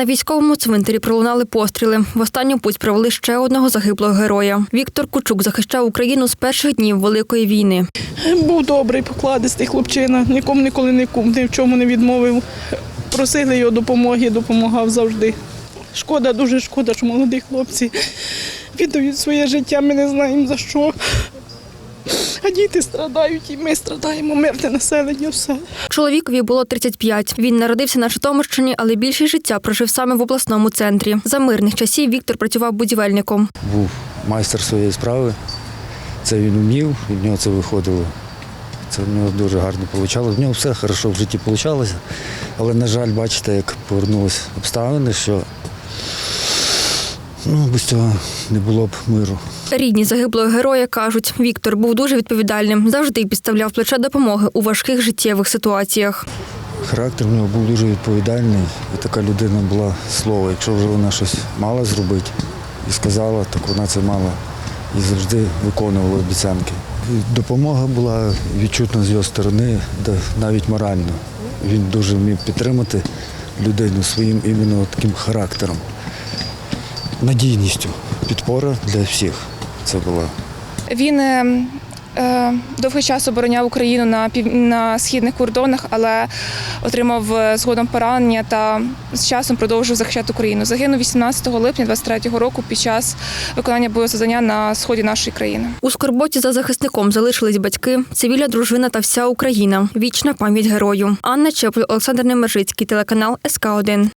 На військовому цвинтарі пролунали постріли. В останню путь провели ще одного загиблого героя. Віктор Кучук захищав Україну з перших днів Великої війни. Був добрий, покладистий хлопчина, нікому ніколи не кум, ні в чому не відмовив. Просили його допомоги, допомагав завжди. Шкода, дуже шкода, що молоді хлопці віддають своє життя, ми не знаємо за що. А діти страдають, і ми страдаємо, мирне населення, все. Чоловікові було 35. Він народився на Житомирщині, але більшість життя прожив саме в обласному центрі. За мирних часів Віктор працював будівельником. був майстер своєї справи. Це він вмів, і в нього це виходило. Це в нього дуже гарно вийшло. В нього все хорошо в житті вийшло. Але, на жаль, бачите, як повернулися обставини, що ну, без цього не було б миру. Рідні загиблого героя кажуть, Віктор був дуже відповідальним, завжди підставляв плече допомоги у важких життєвих ситуаціях. Характер в нього був дуже відповідальний, і така людина була слово. Якщо вже вона щось мала зробити і сказала, так вона це мала і завжди виконувала обіцянки. І Допомога була відчутна з його сторони, навіть морально. Він дуже вмів підтримати людину своїм іменно таким характером, надійністю. Підпора для всіх це була. Він е, е, довгий час обороняв Україну на пів на східних кордонах, але отримав е, згодом поранення та з часом продовжив захищати Україну. Загинув 18 липня 23-го року під час виконання бойового на сході нашої країни. У скорботі за захисником залишились батьки, цивільна дружина та вся Україна. Вічна пам'ять герою. Анна Чеплю, Олександр Немержицький, телеканал СК 1